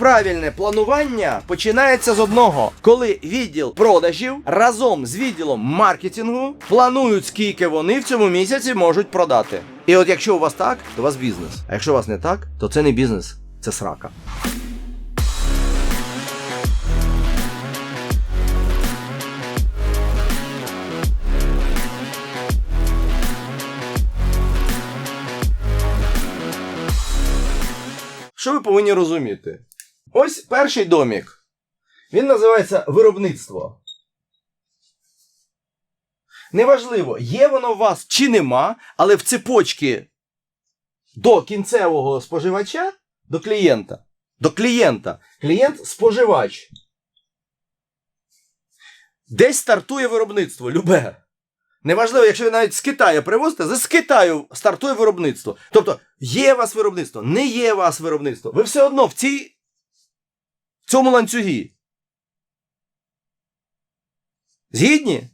правильне планування починається з одного, коли відділ продажів разом з відділом маркетингу планують, скільки вони в цьому місяці можуть продати. І от якщо у вас так, то у вас бізнес. А якщо у вас не так, то це не бізнес, це срака. Що ви повинні розуміти? Ось перший домік. Він називається виробництво. Неважливо, є воно у вас чи нема, але в цепочці до кінцевого споживача, до клієнта. До клієнта. Клієнт споживач. Десь стартує виробництво, любе. Неважливо, якщо ви навіть з Китаю привозите, з Китаю стартує виробництво. Тобто, є у вас виробництво, не є у вас виробництво. Ви все одно в цій в цьому ланцюгі. Згідні?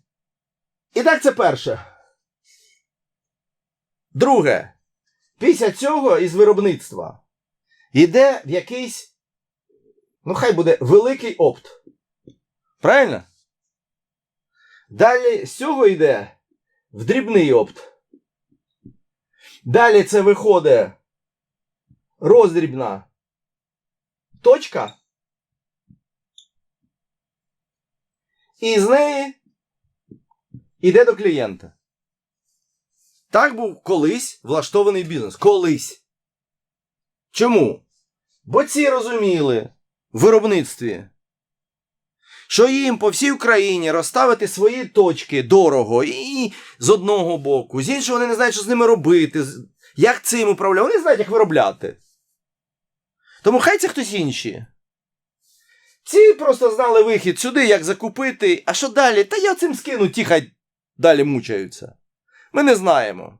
І так це перше. Друге. Після цього із виробництва йде в якийсь, ну хай буде великий опт. Правильно? Далі з цього йде в дрібний опт. Далі це виходить роздрібна точка. І з неї йде до клієнта. Так був колись влаштований бізнес. Колись. Чому? Бо ці розуміли в виробництві, що їм по всій Україні розставити свої точки дорого і з одного боку, з іншого вони не знають, що з ними робити, як цим управляти. Вони знають, як виробляти. Тому хай це хтось інший. Ці просто знали вихід сюди, як закупити. А що далі? Та я цим скину, ті хай далі мучаються. Ми не знаємо.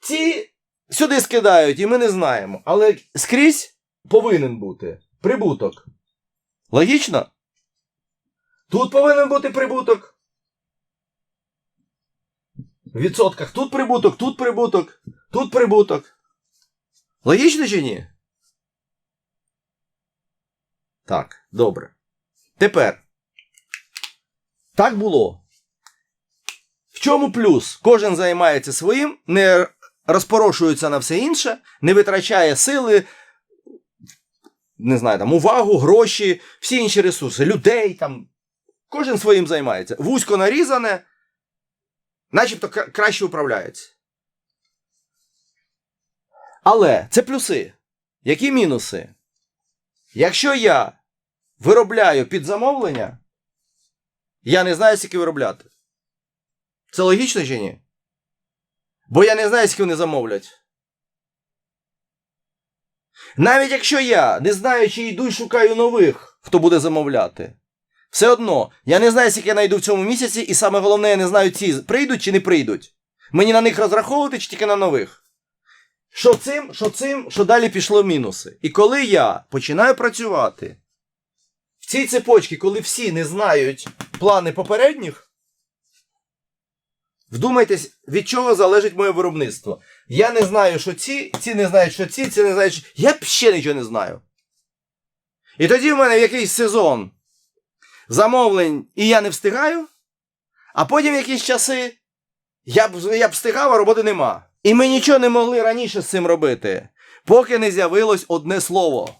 Ці сюди скидають, і ми не знаємо. Але скрізь повинен бути прибуток. Логічно? Тут повинен бути прибуток. В відсотках тут прибуток, тут прибуток, тут прибуток. Логічно чи ні? Так, добре. Тепер. Так було. В чому плюс? Кожен займається своїм, не розпорошується на все інше, не витрачає сили, не знаю, там, увагу, гроші, всі інші ресурси, людей там. Кожен своїм займається. Вузько нарізане, начебто краще управляється. Але це плюси. Які мінуси? Якщо я виробляю під замовлення, я не знаю, скільки виробляти. Це логічно чи ні? Бо я не знаю, скільки вони замовлять. Навіть якщо я не знаю, чи йду і шукаю нових, хто буде замовляти. Все одно, я не знаю, скільки я знайду в цьому місяці, і саме головне, я не знаю, ці прийдуть чи не прийдуть. Мені на них розраховувати чи тільки на нових. Що цим, що цим, що далі пішло мінуси. І коли я починаю працювати цій цепочці, коли всі не знають плани попередніх, вдумайтесь, від чого залежить моє виробництво. Я не знаю, що ці, ці не знають, що ці, ці не знають, що. Я б ще нічого не знаю. І тоді в мене в якийсь сезон замовлень, і я не встигаю, а потім якісь часи я б, я б встигав, а роботи нема. І ми нічого не могли раніше з цим робити, поки не з'явилось одне слово.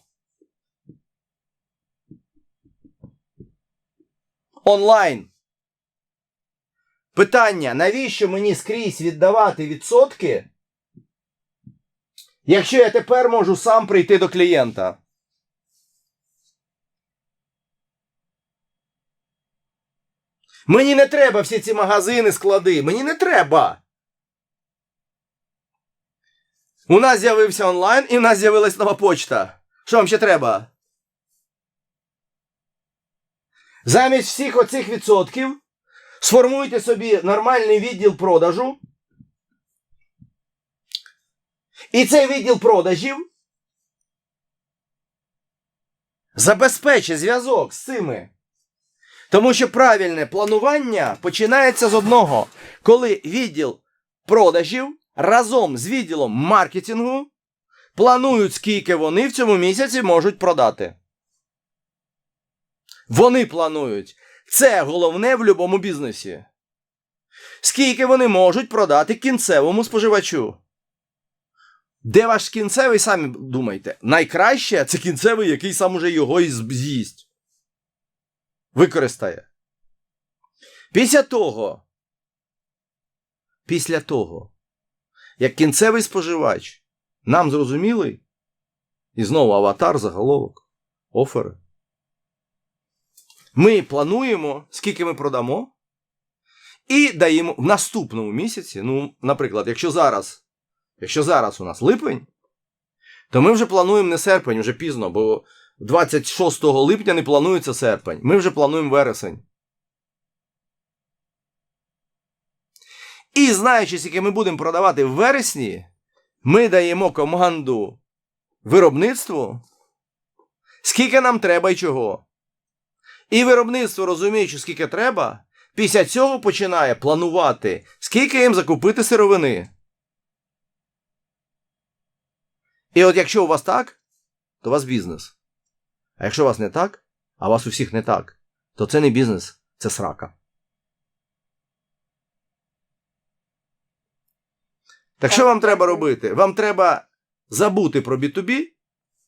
Онлайн. Питання: навіщо мені скрізь віддавати відсотки, якщо я тепер можу сам прийти до клієнта? Мені не треба всі ці магазини, склади. Мені не треба. У нас з'явився онлайн і в нас з'явилась нова почта. Що вам ще треба? Замість всіх оцих відсотків сформуйте собі нормальний відділ продажу. І цей відділ продажів забезпечить зв'язок з цими. Тому що правильне планування починається з одного, коли відділ продажів разом з відділом маркетингу планують, скільки вони в цьому місяці можуть продати. Вони планують. Це головне в будь-якому бізнесі. Скільки вони можуть продати кінцевому споживачу? Де ваш кінцевий, самі думайте. Найкраще це кінцевий, який сам уже його і з'їсть. Використає. Після того, після того, як кінцевий споживач нам зрозумілий, і знову аватар, заголовок, офери. Ми плануємо, скільки ми продамо, і даємо в наступному місяці. Ну, наприклад, якщо зараз, якщо зараз у нас липень, то ми вже плануємо не серпень, вже пізно, бо 26 липня не планується серпень. Ми вже плануємо вересень. І знаючи, скільки ми будемо продавати в вересні, ми даємо команду виробництву, скільки нам треба і чого. І виробництво, розуміючи, скільки треба, після цього починає планувати, скільки їм закупити сировини. І от якщо у вас так, то у вас бізнес. А якщо у вас не так, а у вас у всіх не так, то це не бізнес, це срака. Так що вам треба робити? Вам треба забути про B2B.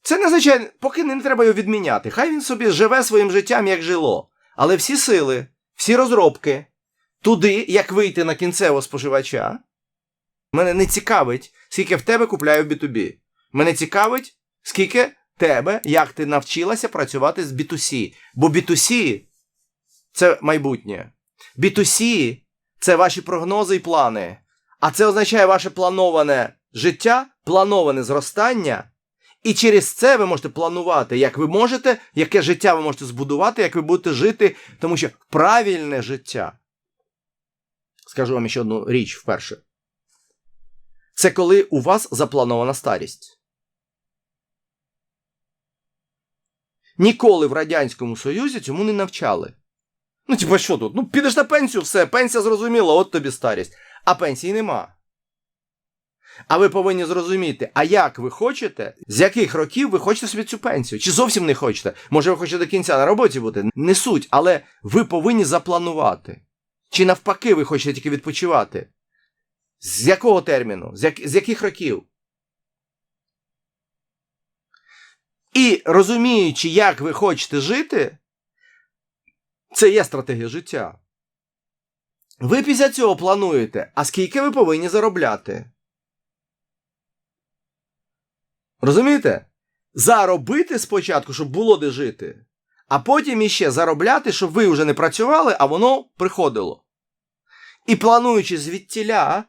Це не звичайно, поки не треба його відміняти. Хай він собі живе своїм життям, як жило. Але всі сили, всі розробки, туди, як вийти на кінцевого споживача, мене не цікавить, скільки в тебе купляю в B2B. Мене цікавить, скільки тебе, як ти навчилася працювати з B2C. Бо B2C це майбутнє. B2C це ваші прогнози і плани. А це означає ваше плановане життя, плановане зростання. І через це ви можете планувати, як ви можете, яке життя ви можете збудувати, як ви будете жити, тому що правильне життя. Скажу вам ще одну річ вперше. Це коли у вас запланована старість. Ніколи в Радянському Союзі цьому не навчали. Ну, типа, що тут? Ну, підеш на пенсію, все, пенсія зрозуміла, от тобі старість. А пенсії нема. А ви повинні зрозуміти, а як ви хочете, з яких років ви хочете собі цю пенсію? Чи зовсім не хочете? Може, ви хочете до кінця на роботі бути? Не суть, але ви повинні запланувати. Чи навпаки, ви хочете тільки відпочивати? З якого терміну? З, як... з яких років? І розуміючи, як ви хочете жити, це є стратегія життя. Ви після цього плануєте, а скільки ви повинні заробляти? Розумієте? Заробити спочатку, щоб було де жити, а потім іще заробляти, щоб ви вже не працювали, а воно приходило. І плануючи звідтіля,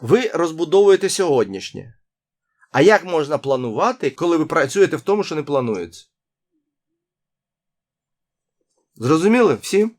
ви розбудовуєте сьогоднішнє. А як можна планувати, коли ви працюєте в тому, що не планується? Зрозуміли всі?